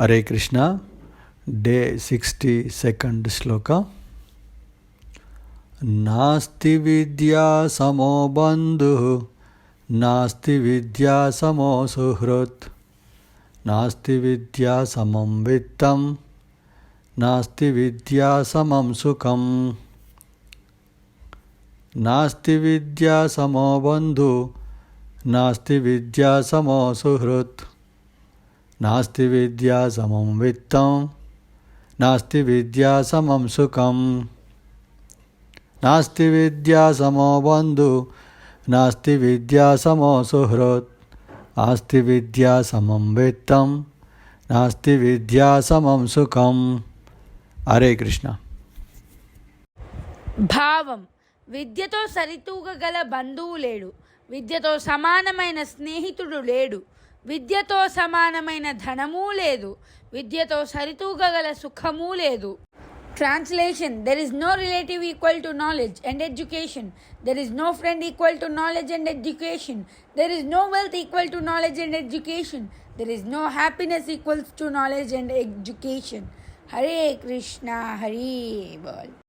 Hare Krishna. Day sixty second shloka. నాస్తి విద్యా సమో బంధు నాస్తి విద్యా సమో సుహృత్ నాస్తి విద్యా సమం విత్తం నాస్తి విద్యా సమం సుఖం. నాస్తి విద్యా సమో బంధు నాస్తి విద్యా సమో సుహృత్ నాస్తి విద్యా సమం విత్తం నాస్తి విద్యా సమం సుఖం. నాస్తి విద్యా సమో బంధు నాస్తి విద్యా సమో సుహృత్ ఆస్తి విద్యా సమం విత్తం నాస్తి విద్యా సమం సుఖం. హరే కృష్ణ. భావం. విద్యతో సరితూగగల బంధువు లేడు. విద్యతో సమానమైన స్నేహితుడు లేడు. విద్యతో సమానమైన ధనమూ లేదు. విద్యతో సరితూగగల సుఖమూ లేదు. Translation there is no relative equal to knowledge and education there is no friend equal to knowledge and education there is no wealth equal to knowledge and education there is no happiness equals to knowledge and education Hare Krishna Hare boll